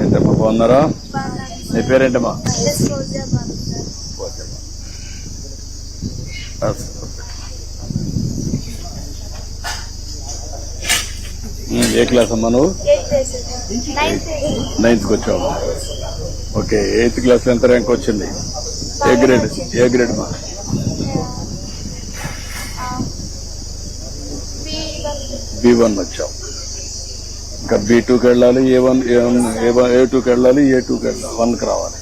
ఏంటమ్మా బాగున్నారా? నీ పేరేంటమ్మా? ఏ క్లాస్ అమ్మా నువ్వు? నైన్త్కి వచ్చావు? ఓకే ఎయిత్ క్లాస్ ఎంత ర్యాంక్ వచ్చింది? A grade? ఏ గ్రేడ్ మా? బి వన్ వచ్చావు ఇంకా బి టూకి వెళ్ళాలి A one A one A one A టూకి వెళ్ళాలి ఏ టూకి వెళ్ళాలి వన్కి రావాలి.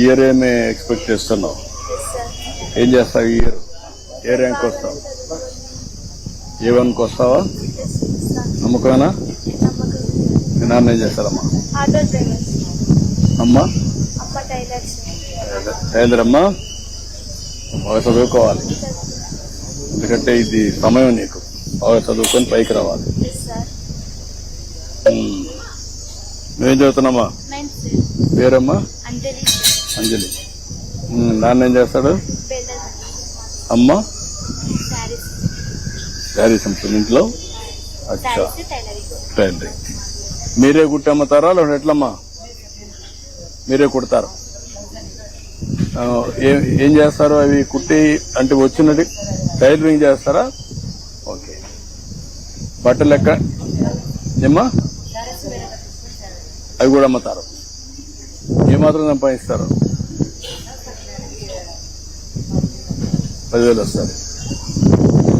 ఇయర్ ఏమి ఎక్స్పెక్ట్ చేస్తున్నావు? ఏం చేస్తావు ఇయర్? ఏ ర్యాంక్ వస్తావు? ఏ వన్కి వస్తావా? నమ్మకమేనా? నాన్న ఏం చేస్తారమ్మా అమ్మా? టైలర్. అమ్మా? బాగా చదువుకోవాలి. ఎందుకంటే ఇది సమయం నీకు. బాగా చదువుకొని పైకి రావాలి. నువ్వేం చదువుతున్నామ్మా నైన్త్ పేరమ్మా అంజలి నాన్న ఏం చేస్తాడు అమ్మ శారీస్ అమ్ముతుంది ఇంట్లో అచ్చా టైలరింగ్ మీరే కుట్టి అమ్ముతారా లేదా ఎట్లమ్మా మీరే కుడతారు ఏ- చేస్తారు అవి కుట్టి అంటే వచ్చినది టైలరింగ్ చేస్తారా బట్టలు లెక్క ఏమ్మా? అవి కూడా అమ్ముతారు. ఏమాత్రం సంపాదిస్తారు? పదివేలు వస్తారు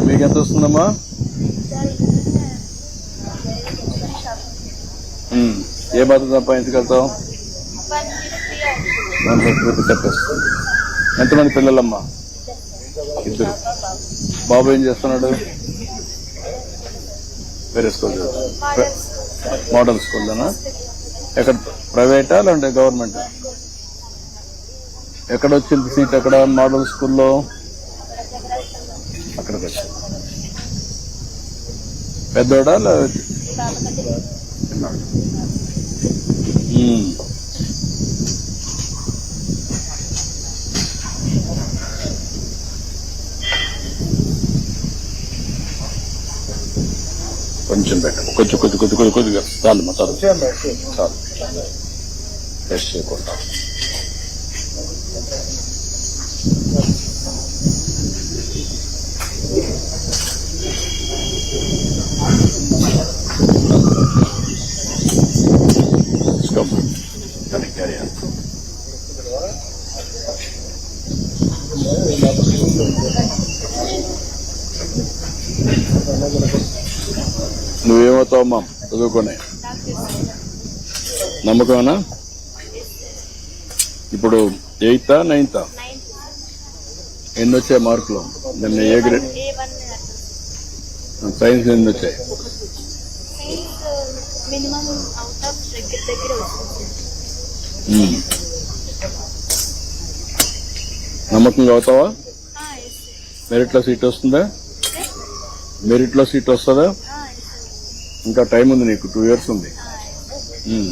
మీకు ఎంత వస్తుందమ్మా? ఏ మాత్రం సంపాదించగలుగుతాం వన్ ఎంతమంది పిల్లలమ్మా? ఇద్దరు. బాబు ఏం చేస్తున్నాడు? వేరే స్కూల్ మోడల్ స్కూల్లోనా? ఎక్కడ ప్రైవేటా లేదంటే గవర్నమెంట్? ఎక్కడ వచ్చింది సీట్ ఎక్కడ మోడల్ స్కూల్లో? అక్కడికి వచ్చింది పెద్దోడా లేదా కొంచెం పెట్టు కొంచెం కొద్ది కొద్ది కొద్ది కొద్దిగా చాలు మా చాలు. చాలు. టెస్ట్ చేయకుండా. నువ్వేమవుతావమ్మా చదువుకునే. నమ్మకమేనా? ఇప్పుడు ఎయితా నైన్తా? ఎన్ని వచ్చాయి మార్కులు? నిన్న ఏ గ్రేడ్ సైన్స్ ఎన్ని వచ్చాయి. నమ్మకంగా అవుతావా మెరిట్లో సీట్ వస్తుందా? మెరిట్లో సీట్ వస్తుందా? ఇంకా టైం ఉంది నీకు టూ ఇయర్స్ ఉంది. ఉమ్.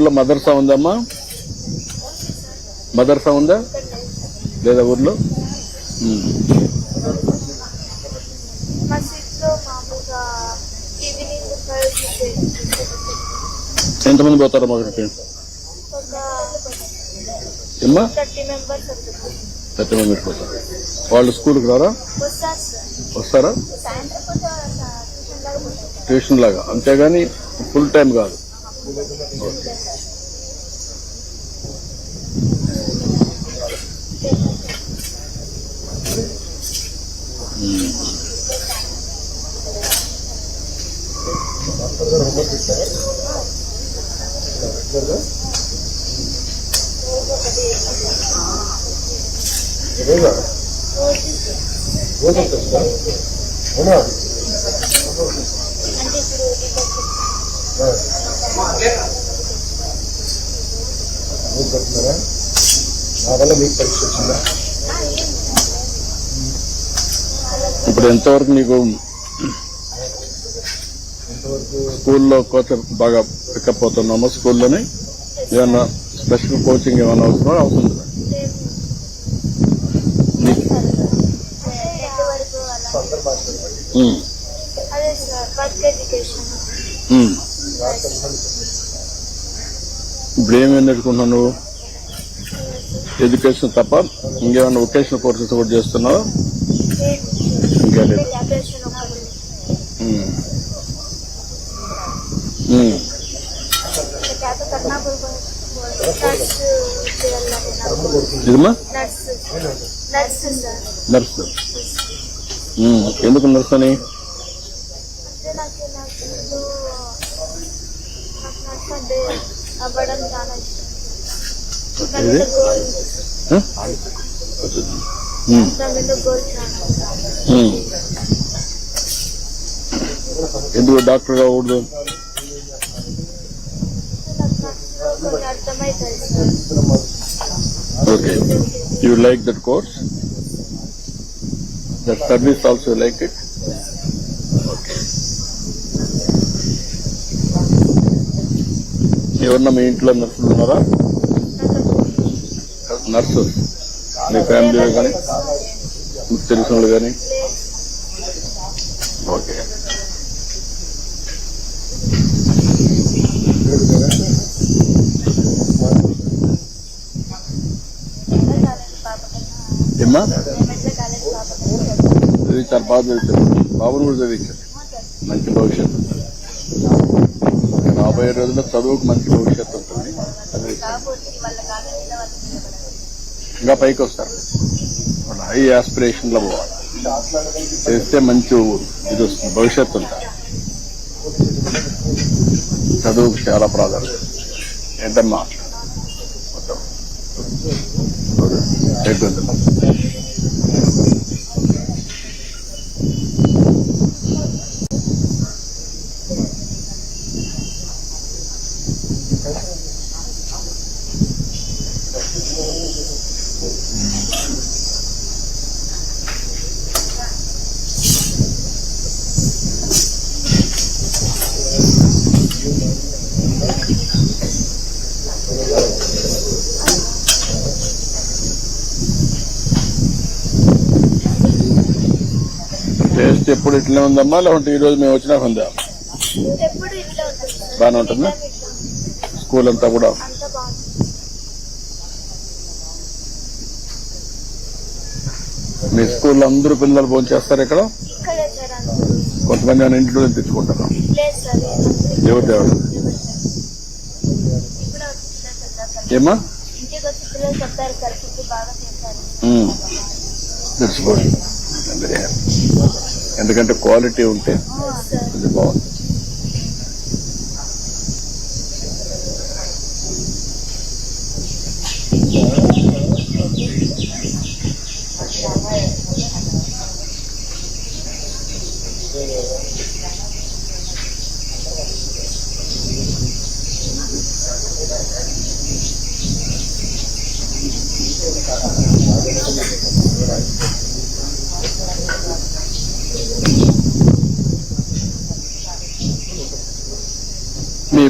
ఊర్లో మదర్సా ఉందమ్మా? మదర్సా ఉందా లేదా ఊర్లో? ఎంతమంది అక్కడికి? ఒక ఏమ్మా? థర్టీ మెంబర్స్ పోతారు. వాళ్ళు స్కూల్కి రారా? వస్తారు ట్యూషన్ లాగా పోతారు. అంతేగాని ఫుల్ టైం కాదు. అంటే ఇప్పుడు దీపక్ మీరు పెడుతున్నారా నా వల్ల మీకు పరీక్ష వచ్చిందా ఇప్పుడు ఎంతవరకు నీకు స్కూల్లో కోచ్ బాగా పికప్ అవుతున్నామో స్కూల్లోనే. ఏమన్నా స్పెషల్ కోచింగ్ ఏమైనా అవసరం ఉమ్. ఇప్పుడు ఏమేమి నేర్చుకుంటున్నావు నువ్వు? ఎడ్యుకేషన్ తప్ప ఇంకేమైనా వొకేషనల్ కోర్సెస్ కూడా చేస్తున్నావు? ఇంకా లేదు. నర్స్. ఎందుకు నర్స్ అని అంటే నాకు నర్సులో నాకు నర్స్ అంటే అవ్వడం చాలా ఇష్టం నా ఇది? మీద గోల్ ఆ? ఉమ్. నా మీద గోల్ చాలా ఉమ్. ఎందుకు డాక్టర్ కాకూడదు నాకు నర్సులో okay. You like okay you like that course that service also like it ఎవరన్నా మీ ఇంట్లో నర్సులు ఉన్నారా? నర్సు మీ ఫ్యామిలీలో కానీ మీకు తెలిసిన వాళ్ళు కానీ చదివించాలి ఏమ్మా మెట్ల కాలేజ్ బాగా చదివించారు బాబుని కూడా చదివించారు. మంచి భవిష్యత్తు. రాబోయే రోజుల్లో చదువుకు మంచి భవిష్యత్తు ఉంటుంది. ఇంకా పైకి వస్తారు. వాళ్ళు హై ఆస్పిరేషన్ పోవాలి. చేస్తే మంచి ఇది వస్తుంది. భవిష్యత్తు ఉంటుంది చదువుకు చాలా ప్రాధాన్యత. ఏంటమ్మా మొత్తం. Yes. టేస్ట్ ఎప్పుడు ఇట్లనే ఉందమ్మా? లేకుంటే ఈ రోజు మేము వచ్చినాక ఉందా? ఇట్లా బాగానే ఉంటుందా? స్కూల్ అంతా కూడా? మీ స్కూల్లో అందరూ పిల్లలు భోజనం చేస్తారు ఇక్కడ? కొంతమంది ఏమైనా ఇంట్లో తెచ్చుకుంటారు? సార్ ఎవరు వచ్చిన సార్ ఏమా పిల్లలు చెప్తారు సార్ ఫుడ్ బాగా చేస్తారు తెలుసుకోండి ఎందుకంటే క్వాలిటీ ఉంటే సార్ ఇది బాగుంది. మీ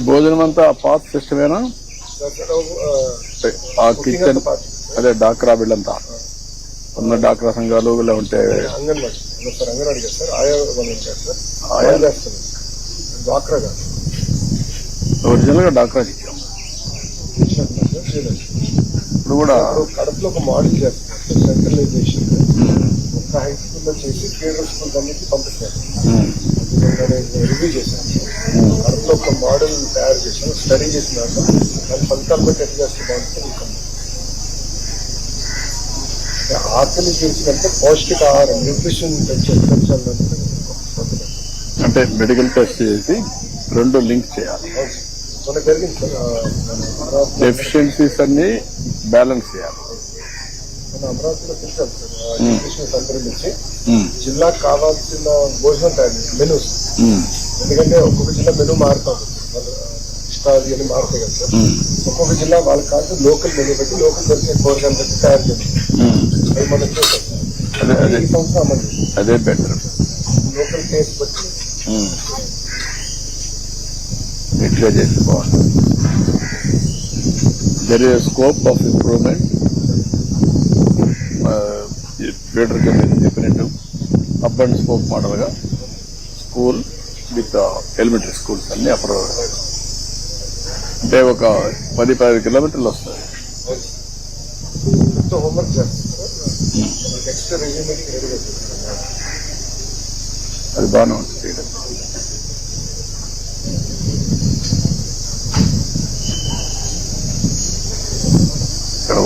భోజనం అంతా పాత సిస్టమేనా? ఆ కిచెన్ అదే డాక్రా వీళ్ళంతా. ఉన్న డాక్రా సంఘాలు ఇలా ఉంటే చేస్తారు. ఒరిజినల్గా డాక్రా ఇచ్చాం. ఇప్పుడు కూడా కడపలో ఒక మోడల్ చేస్తున్నారు సెంట్రలైజేషన్. ఒక హై స్కూల్లో చేసి ఫీడర్ స్కూల్ అన్నిటి పంపిస్తారు. రివ్యూ అందులో ఒక మోడల్ తయారు చేశాను స్టడీ చేసిన దాంట్లో దాని ఫలితాలు బట్టి ఎట్లా చేస్తే బాగుంటుంది ఆకలి పౌష్టిక ఆహారం న్యూట్రిషన్ పెంచే అంటే మెడికల్ టెస్ట్ చేసి రెండు లింక్ చేయాలి. మన జరిగింది సార్ డెఫిషియన్సీస్ అన్ని బ్యాలెన్స్ చేయాలి. అమరావతిలో పెట్టాం సార్ న్యూట్రిషన్ అందరం ఇచ్చి ఉమ్, జిల్లాకు కావాల్సిన భోజనం తయారు చేసి మెనూస్ ఉమ్, ఎందుకంటే ఒక్కొక్క జిల్లా మెనూ మారుతాం వాళ్ళ ఇష్టాలు ఇవన్నీ మారుతాయి కదా. సార్ ఉమ్, ఒక్కొక్క జిల్లా వాళ్ళకి కాదు లోకల్ మెనూ బట్టి లోకల్ దొరికే కూరగాయలు బట్టి తయారు చేస్తాం ఉమ్. అది మనం చేస్తాం అదే అదే. ఈ సంవత్సరం అమలు చేస్తాం. అదే బెటర్ లోకల్ టేస్ట్ బట్టి. ఇట్లా చేసి బాగుంటుంది. There is scope of improvement feeder కింద చెప్పినట్టు అప్ అండ్ స్కోప్ మోడల్గా స్కూల్ విత్ ఎలిమెంటరీ స్కూల్స్ అన్ని అప్రూవ్ అంటే ఒక పది పదిహేను కిలోమీటర్లు రెడీగా చేస్తాం అది బాగానే ఉంటుంది.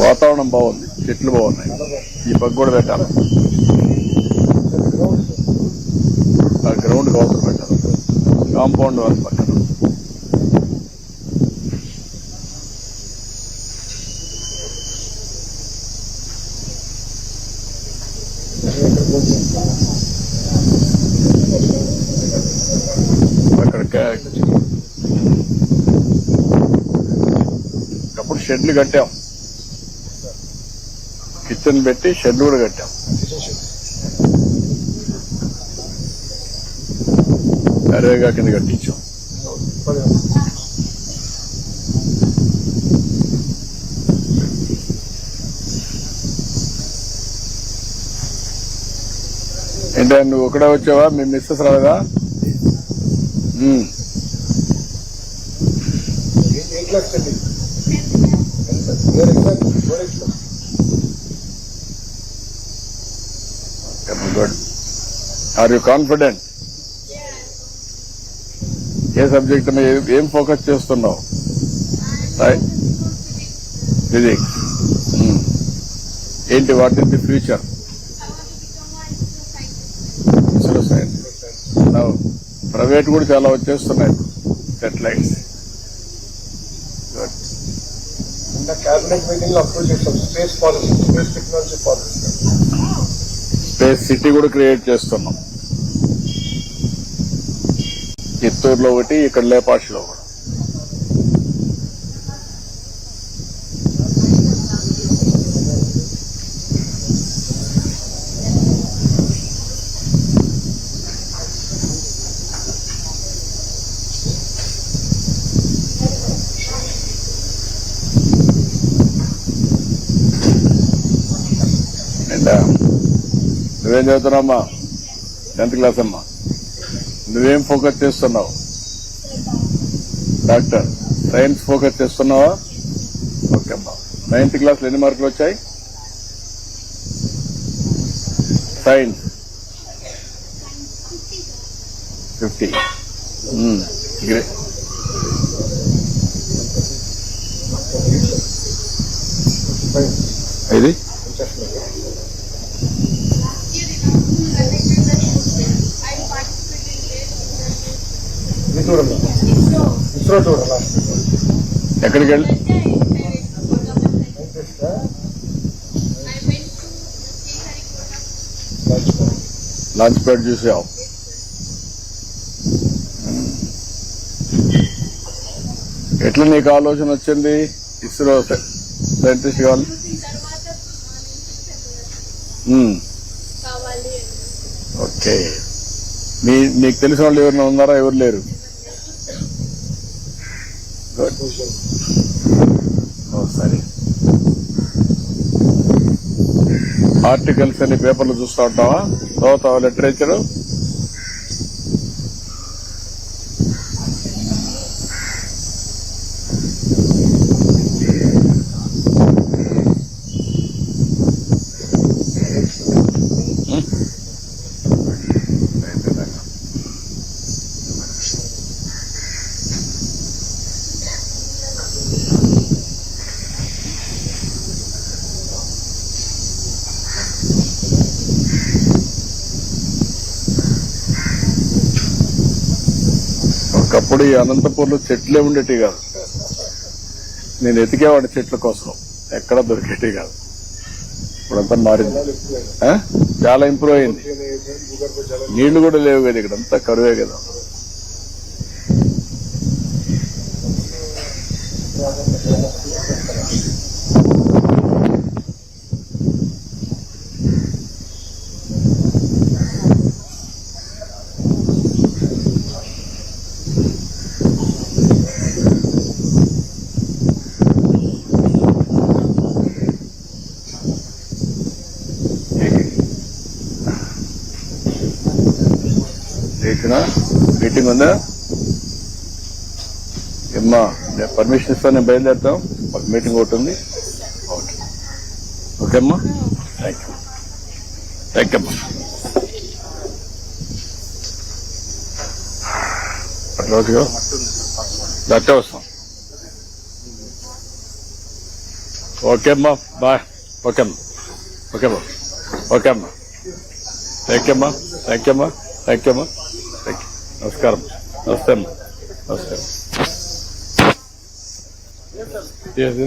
వాతావరణం బాగుంది చెట్లు బాగున్నాయి. ఈ పక్క కూడా పెట్టాలి. ఆ గ్రౌండ్ అవసరం పెట్టాలి. కాంపౌండ్ వాళ్ళ పక్కన. అక్కడ అప్పుడు షెడ్లు కట్టాం. కిచెన్ పెట్టి షెడ్ కూడా కట్టాం. అరేగా కింద కట్టించాం. ఏంటో నువ్వు ఒకడే వచ్చావా? మీ మిస్సెస్ రాలేదా? ఉమ్. ఏ క్లాస్ అండి class good are you confident A subject మీద ఏ- ఫోకస్ చేస్తున్నావు? ఫిజిక్స్ ఏంటి what is the future ISRO science private కూడా చాలా వచ్చేస్తున్నాయి. సెటిలైట్స్ గుడ్ నిన్న క్యాబినెట్ మీటింగ్లో అప్రూవ్ చేస్తాం. Space policy space technology policy space city కూడా క్రియేట్ చేస్తున్నాం. చిత్తూరులో ఒకటి ఇక్కడ లేపాక్షిలో కూడా నువ్వేం చదువుతున్నామ్మా టెన్త్ క్లాస్ అమ్మా నువ్వేం ఫోకస్ చేస్తున్నావు? డాక్టర్ సైన్స్ ఫోకస్ చేస్తున్నావా? ఓకే అమ్మా. నైన్త్ క్లాస్ ఎన్ని మార్కులు వచ్చాయి? సైన్స్ ఫిఫ్టీ గ్రేట్ ఇది ఎక్కడికి వెళ్ళి? లాంచ్ ప్యాడ్ చూసావు? ఎట్లా నీకు ఆలోచన వచ్చింది? ఇస్రో సైంటిస్ట్ కావాలి. ఓకే. నీ నీకు తెలిసిన వాళ్ళు ఎవరైనా ఉన్నారా? ఎవరు లేరు? సరే. ఆర్టికల్స్ అన్ని పేపర్లు చూస్తూ ఉంటావా? చదువుతావా లిటరేచరు ఎప్పుడు ఈ అనంతపూర్లో చెట్లే ఉండేటి కాదు. నేను ఎతికేవాడి చెట్ల కోసం. ఎక్కడ దొరికేటి కాదు. ఇప్పుడంతా మారింది. ఆ? చాలా ఇంప్రూవ్ అయింది. నీళ్ళు కూడా లేవు కదా ఇక్కడ అంతా కరువే కదా చేసిన మీటింగ్ ఉందా? ఏమ్మా నేను పర్మిషన్ ఇస్తాను నేను బయలుదేరుతాం. మాకు మీటింగ్ ఒకటి ఉంది. ఓకే. ఓకే అమ్మా థ్యాంక్ యూ థ్యాంక్ యూ అమ్మా. అట్లా ఓకే దట్టే వస్తాం. ఓకే అమ్మా బాయ్. ఓకే అమ్మా ఓకే అమ్మా ఓకే అమ్మా. థ్యాంక్ యూ అమ్మా. థ్యాంక్ యూ అమ్మా థ్యాంక్ యూ అమ్మా. నమస్కారం. నమస్తే అమ్మా. నమస్తే ఏది